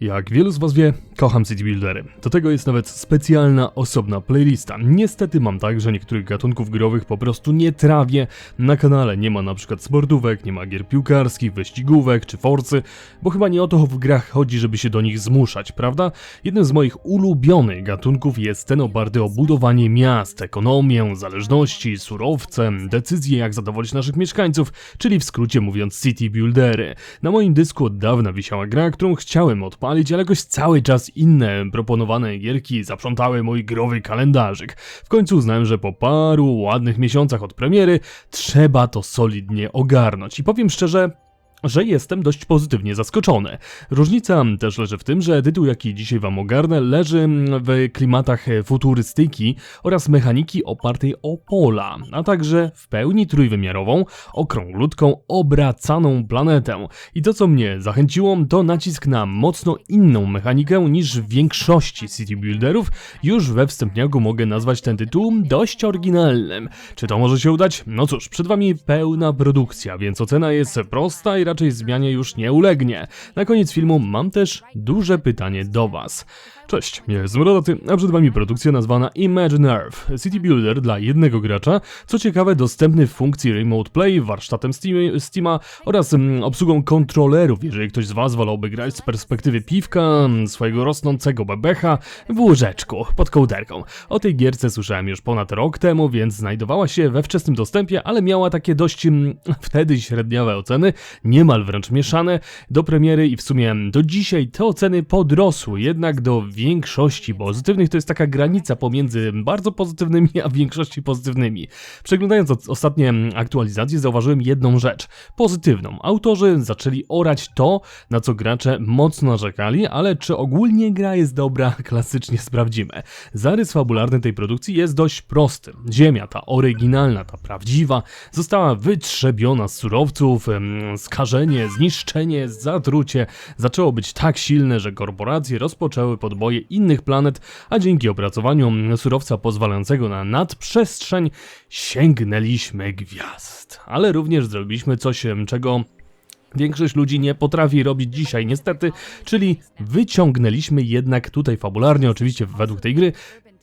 Jak wielu z Was wie, kocham City Buildery. Do tego jest nawet specjalna, osobna playlista. Niestety mam tak, że niektórych gatunków growych po prostu nie trawię. Na kanale nie ma na przykład sportówek, nie ma gier piłkarskich, wyścigówek czy forcy, bo chyba nie o to w grach chodzi, żeby się do nich zmuszać, prawda? Jednym z moich ulubionych gatunków jest ten oparty o budowanie miast, ekonomię, zależności, surowce, decyzje jak zadowolić naszych mieszkańców, czyli w skrócie mówiąc City Buildery. Na moim dysku od dawna wisiała gra, którą chciałem odpalić, ale jakoś cały czas inne proponowane gierki zaprzątały mój growy kalendarzyk. W końcu uznałem, że po paru ładnych miesiącach od premiery trzeba to solidnie ogarnąć. I powiem szczerze, że jestem dość pozytywnie zaskoczony. Różnica też leży w tym, że tytuł, jaki dzisiaj wam ogarnę, leży w klimatach futurystyki oraz mechaniki opartej o pola, a także w pełni trójwymiarową, okrąglutką, obracaną planetę. I to, co mnie zachęciło, to nacisk na mocno inną mechanikę niż w większości city builderów. Już we wstępniaku mogę nazwać ten tytuł dość oryginalnym. Czy to może się udać? No cóż, przed wami pełna produkcja, więc ocena jest prosta i raczej zmianie już nie ulegnie. Na koniec filmu mam też duże pytanie do was. Cześć, jestem Rodaty, a przed wami produkcja nazwana Imagine Earth, City Builder dla jednego gracza, co ciekawe dostępny w funkcji Remote Play, warsztatem Steam- Steama oraz mm, obsługą kontrolerów, jeżeli ktoś z was wolałby grać z perspektywy piwka, mm, swojego rosnącego bebecha w łóżeczku, pod kołderką. O tej gierce słyszałem już ponad rok temu, więc znajdowała się we wczesnym dostępie, ale miała takie dość mm, wtedy średniawe oceny, niemal wręcz mieszane. Do premiery i w sumie do dzisiaj te oceny podrosły jednak do większości pozytywnych, to jest taka granica pomiędzy bardzo pozytywnymi a większości pozytywnymi. Przeglądając ostatnie aktualizacje zauważyłem jedną rzecz, pozytywną. Autorzy zaczęli orać to, na co gracze mocno narzekali, ale czy ogólnie gra jest dobra, klasycznie sprawdzimy. Zarys fabularny tej produkcji jest dość prosty. Ziemia, ta oryginalna, ta prawdziwa, została wytrzebiona z surowców, skażenie, zniszczenie, zatrucie zaczęło być tak silne, że korporacje rozpoczęły podboje innych planet, a dzięki opracowaniu surowca pozwalającego na nadprzestrzeń sięgnęliśmy gwiazd. Ale również zrobiliśmy coś, czego Większość ludzi nie potrafi robić dzisiaj, niestety, czyli wyciągnęliśmy jednak tutaj fabularnie, oczywiście według tej gry,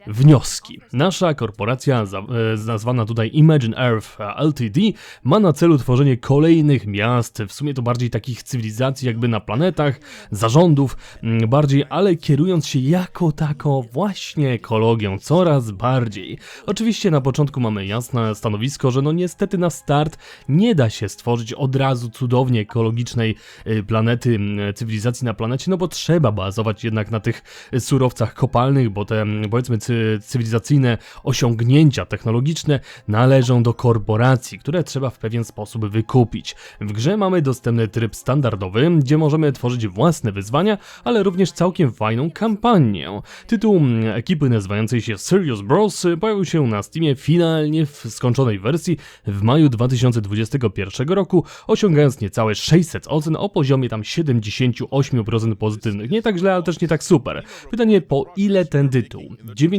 wnioski. Nasza korporacja, e, nazwana tutaj Imagine Earth Ltd., ma na celu tworzenie kolejnych miast, w sumie to bardziej takich cywilizacji jakby na planetach, zarządów, mm, bardziej, ale kierując się jako tako właśnie ekologią coraz bardziej. Oczywiście na początku mamy jasne stanowisko, że no niestety na start nie da się stworzyć od razu cudownie ekologicznej y, planety, cywilizacji na planecie, no bo trzeba bazować jednak na tych y, surowcach kopalnych, bo te powiedzmy cy, cywilizacyjne osiągnięcia technologiczne należą do korporacji, które trzeba w pewien sposób wykupić. W grze mamy dostępny tryb standardowy, gdzie możemy tworzyć własne wyzwania, ale również całkiem fajną kampanię. Tytuł ekipy nazywającej się Serious Bros pojawił się na Steamie finalnie w skończonej wersji w maju 2021 roku, osiągając niecałe 600 ocen o poziomie tam 78% pozytywnych. Nie tak źle, ale też nie tak super. Pytanie po ile ten tytuł?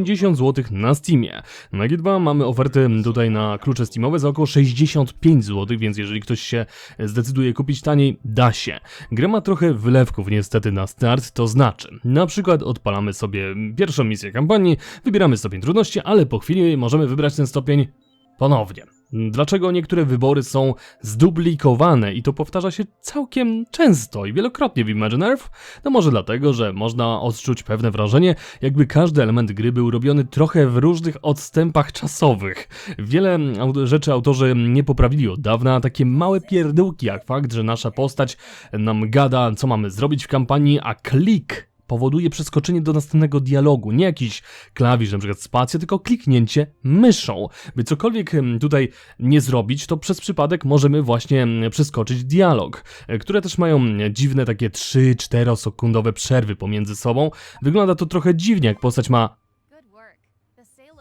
90 zł na Steamie. Na G2 mamy ofertę tutaj na klucze Steamowe za około 65 zł, więc jeżeli ktoś się zdecyduje kupić taniej, da się. Gra ma trochę wylewków niestety na start, to znaczy, na przykład odpalamy sobie pierwszą misję kampanii, wybieramy stopień trudności, ale po chwili możemy wybrać ten stopień ponownie. Dlaczego niektóre wybory są zduplikowane i to powtarza się całkiem często i wielokrotnie w Imagine Earth? No może dlatego, że można odczuć pewne wrażenie, jakby każdy element gry był robiony trochę w różnych odstępach czasowych. Wiele rzeczy autorzy nie poprawili od dawna, takie małe pierdółki jak fakt, że nasza postać nam gada, co mamy zrobić w kampanii, a klik powoduje przeskoczenie do następnego dialogu. Nie jakiś klawisz, na przykład spacja, tylko kliknięcie myszą. By cokolwiek tutaj nie zrobić, to przez przypadek możemy właśnie przeskoczyć dialog, e, które też mają dziwne takie 3-4 sekundowe przerwy pomiędzy sobą. Wygląda to trochę dziwnie, jak postać ma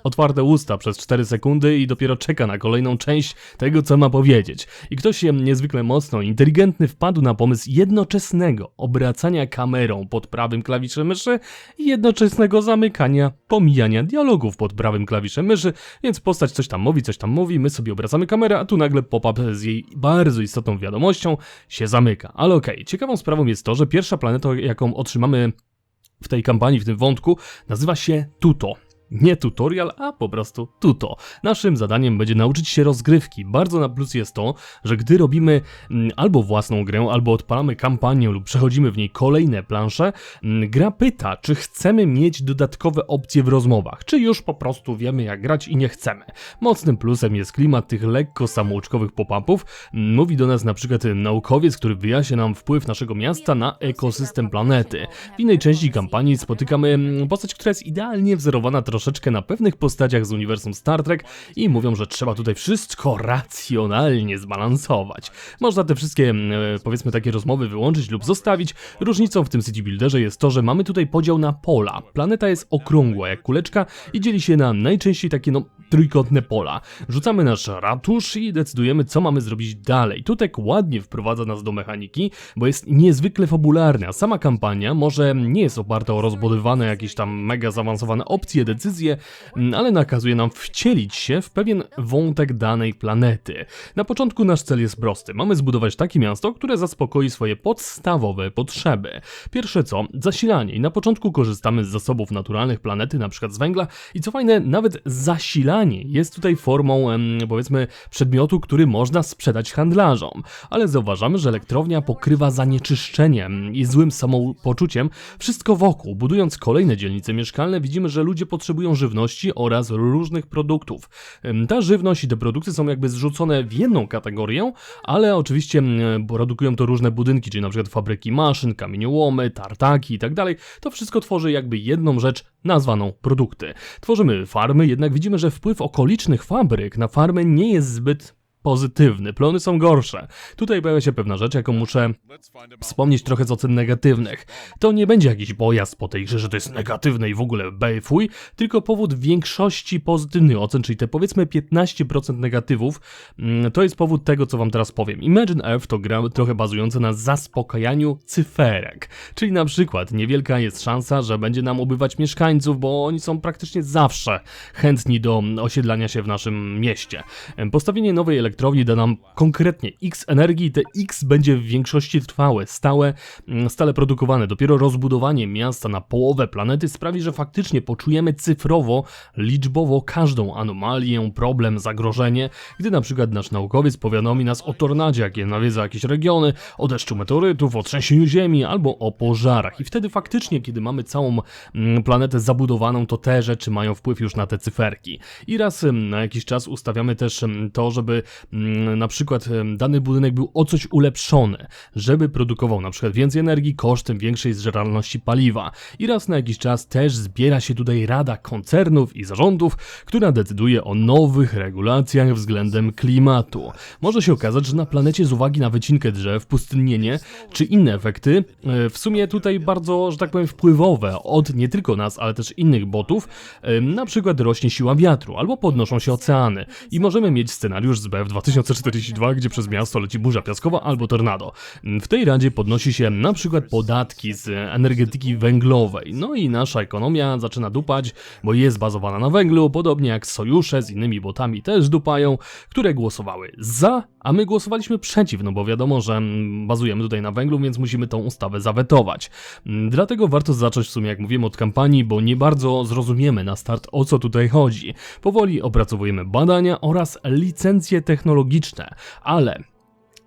otwarte usta przez 4 sekundy i dopiero czeka na kolejną część tego, co ma powiedzieć. I ktoś się niezwykle mocno inteligentny wpadł na pomysł jednoczesnego obracania kamerą pod prawym klawiszem myszy i jednoczesnego zamykania, pomijania dialogów pod prawym klawiszem myszy, więc postać coś tam mówi, coś tam mówi, my sobie obracamy kamerę, a tu nagle pop-up z jej bardzo istotną wiadomością się zamyka. Ale okej, ciekawą sprawą jest to, że pierwsza planeta, jaką otrzymamy w tej kampanii, w tym wątku, nazywa się Tuto. Nie tutorial, a po prostu tuto. Naszym zadaniem będzie nauczyć się rozgrywki. Bardzo na plus jest to, że gdy robimy mm, albo własną grę, albo odpalamy kampanię lub przechodzimy w niej kolejne plansze, mm, gra pyta, czy chcemy mieć dodatkowe opcje w rozmowach, czy już po prostu wiemy jak grać i nie chcemy. Mocnym plusem jest klimat tych lekko samouczkowych pop-upów. Mm, Mówi do nas na przykład naukowiec, który wyjaśnia nam wpływ naszego miasta na ekosystem planety. W innej części kampanii spotykamy postać, która jest idealnie wzorowana troszeczkę na pewnych postaciach z uniwersum Star Trek i mówią, że trzeba tutaj wszystko racjonalnie zbalansować. Można te wszystkie, mm, e, powiedzmy, takie rozmowy wyłączyć lub zostawić. Różnicą w tym City Builderze jest to, że mamy tutaj podział na pola. Planeta jest okrągła jak kuleczka i dzieli się na najczęściej takie, no, trójkątne pola. Rzucamy nasz ratusz i decydujemy, co mamy zrobić dalej. Tutek ładnie wprowadza nas do mechaniki, bo jest niezwykle fabularna. Sama kampania może nie jest oparta o rozbudowane jakieś tam mega zaawansowane opcje, decyzje, mm, ale nakazuje nam wcielić się w pewien wątek danej planety. Na początku nasz cel jest prosty. Mamy zbudować takie miasto, które zaspokoi swoje podstawowe potrzeby. Pierwsze co, zasilanie. I na początku korzystamy z zasobów naturalnych planety, na przykład z węgla i co fajne, nawet zasilanie jest tutaj formą, powiedzmy, przedmiotu, który można sprzedać handlarzom. Ale zauważamy, że elektrownia pokrywa zanieczyszczeniem i złym samopoczuciem wszystko wokół. Budując kolejne dzielnice mieszkalne, widzimy, że ludzie potrzebują żywności oraz różnych produktów. Ta żywność i te produkty są jakby zrzucone w jedną kategorię, ale oczywiście produkują to różne budynki, czyli na przykład fabryki maszyn, kamieniołomy, tartaki i tak dalej. To wszystko tworzy jakby jedną rzecz nazwaną produkty. Tworzymy farmy, jednak widzimy, że wpływ okolicznych fabryk na farmę nie jest zbyt pozytywny. Plony są gorsze. Tutaj pojawia się pewna rzecz, jaką muszę wspomnieć trochę z ocen negatywnych. To nie będzie jakiś pojazd po tej grze, że to jest negatywne i w ogóle bejfuj, tylko powód większości pozytywnych ocen, czyli te powiedzmy 15% negatywów, mm, to jest powód tego, co wam teraz powiem. Imagine Earth to gra trochę bazująca na zaspokajaniu cyferek, czyli na przykład niewielka jest szansa, że będzie nam ubywać mieszkańców, bo oni są praktycznie zawsze chętni do osiedlania się w naszym mieście. Postawienie nowej elektrowni da nam konkretnie x energii te x będzie w większości trwałe, stałe, mm, stale produkowane. Dopiero rozbudowanie miasta na połowę planety sprawi, że faktycznie poczujemy cyfrowo, liczbowo każdą anomalię, problem, zagrożenie, gdy na przykład nasz naukowiec powiadomi nas o tornadzie, jakie nawiedza jakieś regiony, o deszczu meteorytów, o trzęsieniu ziemi albo o pożarach. I wtedy faktycznie, kiedy mamy całą mm, planetę zabudowaną, to te rzeczy mają wpływ już na te cyferki. I raz mm, na jakiś czas ustawiamy też to, żeby na przykład dany budynek był o coś ulepszony, żeby produkował na przykład więcej energii kosztem większej zżeralności paliwa. I raz na jakiś czas też zbiera się tutaj rada koncernów i zarządów, która decyduje o nowych regulacjach względem klimatu. Może się okazać, że na planecie z uwagi na wycinkę drzew, pustynnienie czy inne efekty, e, w sumie tutaj bardzo, że tak powiem, wpływowe od nie tylko nas, ale też innych botów, na przykład rośnie siła wiatru albo podnoszą się oceany i możemy mieć scenariusz z BF 2042, gdzie przez miasto leci burza piaskowa albo tornado. W tej radzie podnosi się na przykład podatki z energetyki węglowej, no i nasza ekonomia zaczyna dupać, bo jest bazowana na węglu, podobnie jak sojusze z innymi botami też dupają, które głosowały za, a my głosowaliśmy przeciw, no bo wiadomo, że bazujemy tutaj na węglu, więc musimy tą ustawę zawetować. Dlatego warto zacząć w sumie, jak mówiłem, od kampanii, bo nie bardzo zrozumiemy na start o co tutaj chodzi. Powoli opracowujemy badania oraz licencje technologiczne, ale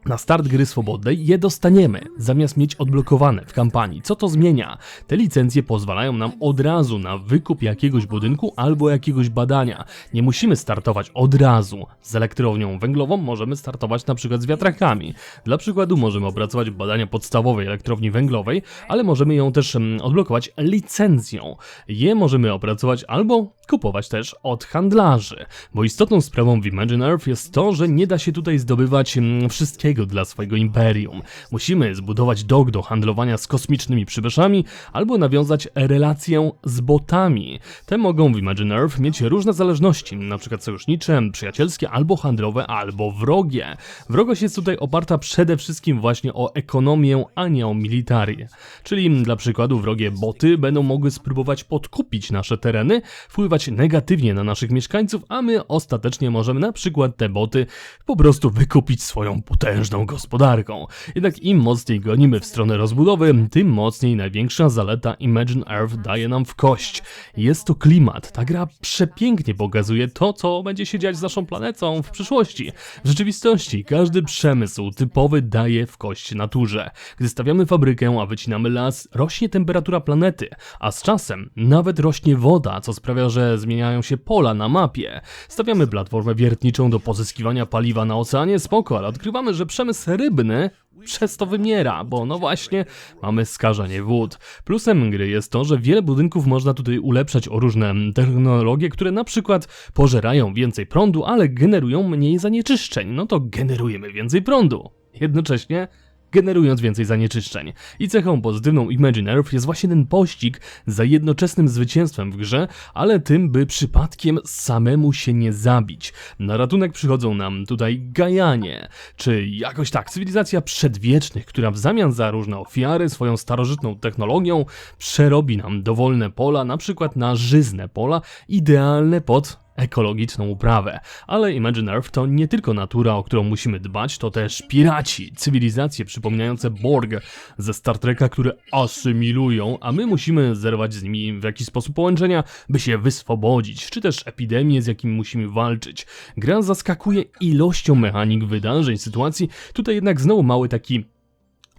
na start gry swobodnej je dostaniemy, zamiast mieć odblokowane w kampanii. Co to zmienia? Te licencje pozwalają nam od razu na wykup jakiegoś budynku albo jakiegoś badania. Nie musimy startować od razu z elektrownią węglową, możemy startować na przykład z wiatrakami. Dla przykładu możemy opracować badania podstawowej elektrowni węglowej, ale możemy ją też mm, odblokować licencją. Je możemy opracować albo kupować też od handlarzy. Bo istotną sprawą w Imagine Earth jest to, że nie da się tutaj zdobywać mm, wszystkiego dla swojego imperium. Musimy zbudować dok do handlowania z kosmicznymi przybyszami albo nawiązać relację z botami. Te mogą w Imagine Earth mieć różne zależności, np. sojusznicze, przyjacielskie albo handlowe, albo wrogie. Wrogość jest tutaj oparta przede wszystkim właśnie o ekonomię, a nie o militarię. Czyli dla przykładu wrogie boty będą mogły spróbować podkupić nasze tereny, wpływać negatywnie na naszych mieszkańców, a my ostatecznie możemy na przykład te boty po prostu wykupić swoją potężną gospodarką. Jednak im mocniej gonimy w stronę rozbudowy, tym mocniej największa zaleta Imagine Earth daje nam w kość. Jest to klimat. Ta gra przepięknie pokazuje to, co będzie się dziać z naszą planetą w przyszłości. W rzeczywistości każdy przemysł typowy daje w kość naturze. Gdy stawiamy fabrykę, a wycinamy las, rośnie temperatura planety, a z czasem nawet rośnie woda, co sprawia, że zmieniają się pola na mapie. Stawiamy platformę wiertniczą do pozyskiwania paliwa na oceanie, spoko, ale odkrywamy, że przemysł rybny przez to wymiera, bo no właśnie mamy skażenie wód. Plusem gry jest to, że wiele budynków można tutaj ulepszać o różne technologie, które na przykład pożerają więcej prądu, ale generują mniej zanieczyszczeń. No to generujemy więcej prądu. Jednocześnie generując więcej zanieczyszczeń. I cechą pozytywną Imagine Earth jest właśnie ten pościg za jednoczesnym zwycięstwem w grze, ale tym, by przypadkiem samemu się nie zabić. Na ratunek przychodzą nam tutaj Gajanie, czy jakoś tak, cywilizacja przedwiecznych, która w zamian za różne ofiary swoją starożytną technologią przerobi nam dowolne pola, na przykład na żyzne pola, idealne pod ekologiczną uprawę. Ale Imagine Earth to nie tylko natura, o którą musimy dbać, to też piraci, cywilizacje przypominające Borg ze Star Treka, które asymilują, a my musimy zerwać z nimi w jakiś sposób połączenia, by się wyswobodzić, czy też epidemie, z jakimi musimy walczyć. Gra zaskakuje ilością mechanik, wydarzeń, sytuacji, tutaj jednak znowu mały taki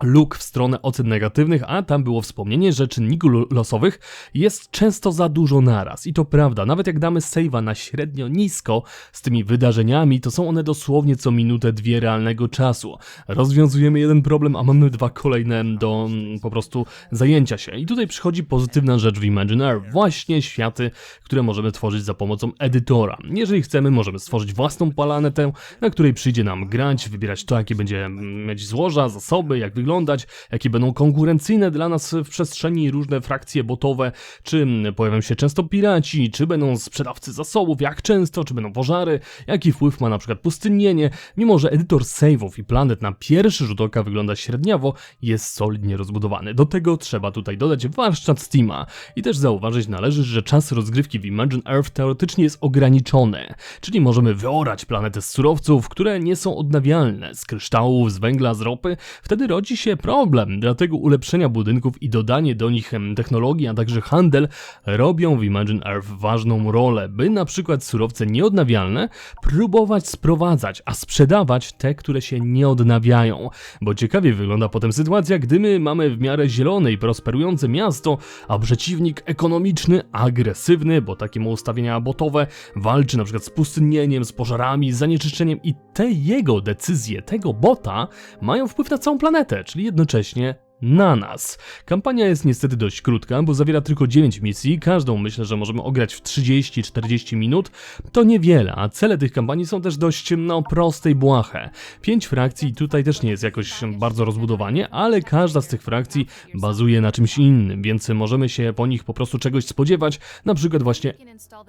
luk w stronę ocen negatywnych, a tam było wspomnienie, że czynników lo- losowych jest często za dużo naraz. I to prawda, nawet jak damy save'a na średnio nisko z tymi wydarzeniami, to są one dosłownie co minutę, dwie realnego czasu. Rozwiązujemy jeden problem, a mamy dwa kolejne do mm, po prostu zajęcia się. I tutaj przychodzi pozytywna rzecz w Imagine Earth. Właśnie światy, które możemy tworzyć za pomocą edytora. Jeżeli chcemy, możemy stworzyć własną planetę, na której przyjdzie nam grać, wybierać to, jakie będzie mm, mieć złoża, zasoby, jak wyglądać, jakie będą konkurencyjne dla nas w przestrzeni różne frakcje botowe, czy pojawią się często piraci, czy będą sprzedawcy zasobów, jak często, czy będą pożary, jaki wpływ ma na przykład pustynnienie, mimo że edytor save'ów i planet na pierwszy rzut oka wygląda średniawo, jest solidnie rozbudowany. Do tego trzeba tutaj dodać warsztat Steama. I też zauważyć należy, że czas rozgrywki w Imagine Earth teoretycznie jest ograniczony, czyli możemy wyorać planetę z surowców, które nie są odnawialne, z kryształów, z węgla, z ropy, wtedy rodzi się problem, dlatego ulepszenia budynków i dodanie do nich technologii, a także handel robią w Imagine Earth ważną rolę, by na przykład surowce nieodnawialne próbować sprowadzać, a sprzedawać te, które się nie odnawiają. Bo ciekawie wygląda potem sytuacja, gdy my mamy w miarę zielone i prosperujące miasto, a przeciwnik ekonomiczny, agresywny, bo takie ma ustawienia botowe, walczy na przykład z pustynnieniem, z pożarami, z zanieczyszczeniem i te jego decyzje, tego bota mają wpływ na całą planetę, czyli jednocześnie na nas. Kampania jest niestety dość krótka, bo zawiera tylko 9 misji, każdą myślę, że możemy ograć w 30-40 minut. To niewiele, a cele tych kampanii są też dość, no, proste i błahe. 5 frakcji tutaj też nie jest jakoś bardzo rozbudowanie, ale każda z tych frakcji bazuje na czymś innym, więc możemy się po nich po prostu czegoś spodziewać, na przykład właśnie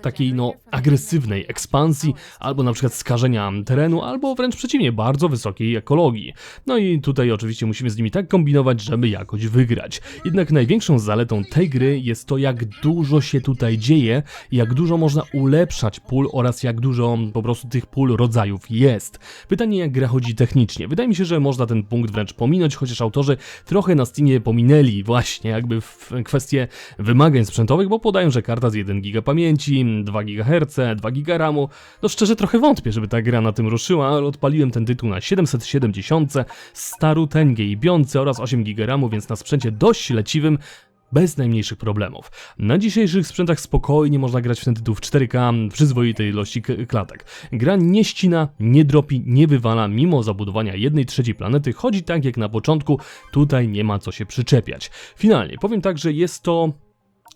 takiej no agresywnej ekspansji, albo na przykład skażenia terenu, albo wręcz przeciwnie, bardzo wysokiej ekologii. No i tutaj oczywiście musimy z nimi tak kombinować, żeby jakoś wygrać. Jednak największą zaletą tej gry jest to, jak dużo się tutaj dzieje, jak dużo można ulepszać pól oraz jak dużo po prostu tych pól rodzajów jest. Pytanie, jak gra chodzi technicznie. Wydaje mi się, że można ten punkt wręcz pominąć, chociaż autorzy trochę na Steamie pominęli właśnie jakby w kwestie wymagań sprzętowych, bo podają, że karta z 1 GB pamięci, 2 GHz, 2 GB RAMu. No szczerze trochę wątpię, żeby ta gra na tym ruszyła, ale odpaliłem ten tytuł na 770, staruteńgie i biące oraz 8 GB RAMu, więc na sprzęcie dość leciwym, bez najmniejszych problemów. Na dzisiejszych sprzętach spokojnie można grać w ten tytuł w 4K, przyzwoitej ilości klatek. Gra nie ścina, nie dropi, nie wywala, mimo zabudowania jednej trzeciej planety, chodzi tak jak na początku, tutaj nie ma co się przyczepiać. Finalnie, powiem tak, że jest to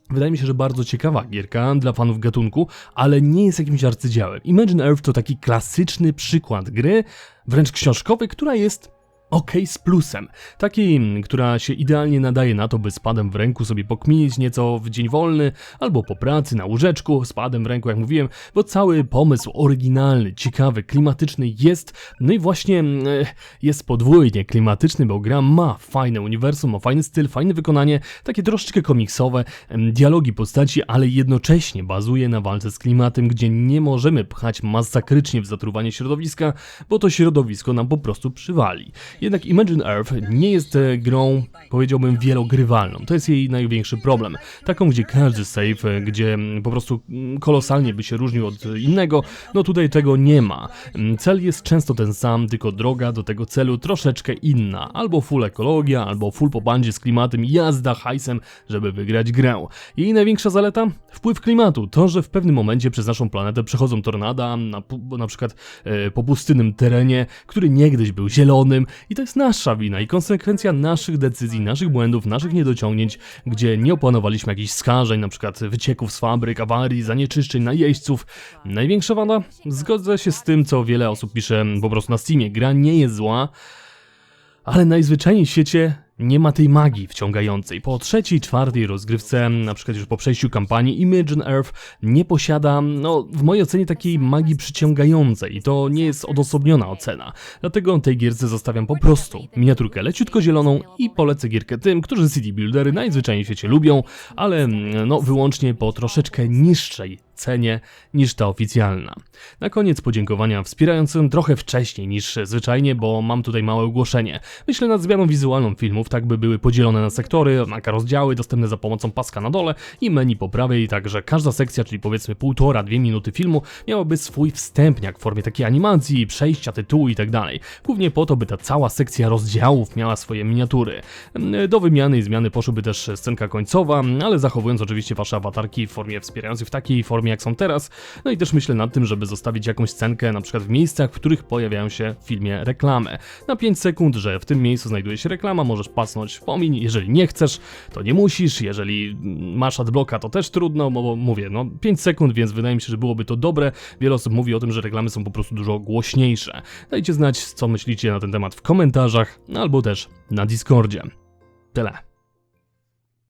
Wydaje mi się, że bardzo ciekawa gierka dla fanów gatunku, ale nie jest jakimś arcydziełem. Imagine Earth to taki klasyczny przykład gry, wręcz książkowy, która jest ok z plusem. Takiej, która się idealnie nadaje na to, by z padem w ręku sobie pokminić nieco w dzień wolny, albo po pracy, na łóżeczku, z padem w ręku, jak mówiłem, bo cały pomysł oryginalny, ciekawy, klimatyczny jest, no i właśnie mm, e, jest podwójnie klimatyczny, bo gra ma fajne uniwersum, ma fajny styl, fajne wykonanie, takie troszeczkę komiksowe, dialogi postaci, ale jednocześnie bazuje na walce z klimatem, gdzie nie możemy pchać masakrycznie w zatruwanie środowiska, bo to środowisko nam po prostu przywali. Jednak Imagine Earth nie jest e, grą, powiedziałbym, wielogrywalną. To jest jej największy problem. Taką, gdzie każdy save, e, gdzie mm, po prostu mm, kolosalnie by się różnił od innego, no tutaj tego nie ma. Mm, Cel jest często ten sam, tylko droga do tego celu troszeczkę inna. Albo full ekologia, albo full po bandzie z klimatem, jazda hajsem, żeby wygrać grę. Jej największa zaleta? Wpływ klimatu. To, że w pewnym momencie przez naszą planetę przechodzą tornada, na, na przykład e, po pustynnym terenie, który niegdyś był zielonym i to jest nasza wina i konsekwencja naszych decyzji, naszych błędów, naszych niedociągnięć, gdzie nie opanowaliśmy jakichś skażeń, na przykład wycieków z fabryk, awarii, zanieczyszczeń, najeźdźców. Największa wada? Zgodzę się z tym, co wiele osób pisze po prostu na Steamie. Gra nie jest zła, ale najzwyczajniej w świecie nie ma tej magii wciągającej. Po trzeciej, czwartej rozgrywce, na przykład już po przejściu kampanii, Imagine Earth nie posiada, no w mojej ocenie takiej magii przyciągającej i to nie jest odosobniona ocena. Dlatego tej gierce zostawiam po prostu miniaturkę leciutko zieloną i polecę gierkę tym, którzy CD Buildery najzwyczajniej w świecie lubią, ale no wyłącznie po troszeczkę niższej cenie niż ta oficjalna. Na koniec podziękowania wspierającym trochę wcześniej niż zwyczajnie, bo mam tutaj małe ogłoszenie. Myślę nad zmianą wizualną filmów, tak by były podzielone na sektory, na rozdziały dostępne za pomocą paska na dole i menu po prawej, tak że każda sekcja, czyli powiedzmy półtora, dwie minuty filmu, miałaby swój wstępniak w formie takiej animacji, przejścia, tytułu i tak. Głównie po to, by ta cała sekcja rozdziałów miała swoje miniatury. Do wymiany i zmiany poszłyby też scenka końcowa, ale zachowując oczywiście wasze awatarki w formie wspierającej w takiej formie jak są teraz. No i też myślę nad tym, żeby zostawić jakąś scenkę na przykład w miejscach, w których pojawiają się w filmie reklamy. Na 5 sekund, że w tym miejscu znajduje się reklama, możesz pasnąć pomiń, jeżeli nie chcesz, to nie musisz, jeżeli masz adblocka, to też trudno, bo mówię, no 5 sekund, więc wydaje mi się, że byłoby to dobre. Wiele osób mówi o tym, że reklamy są po prostu dużo głośniejsze. Dajcie znać, co myślicie na ten temat w komentarzach, albo też na Discordzie. Tyle.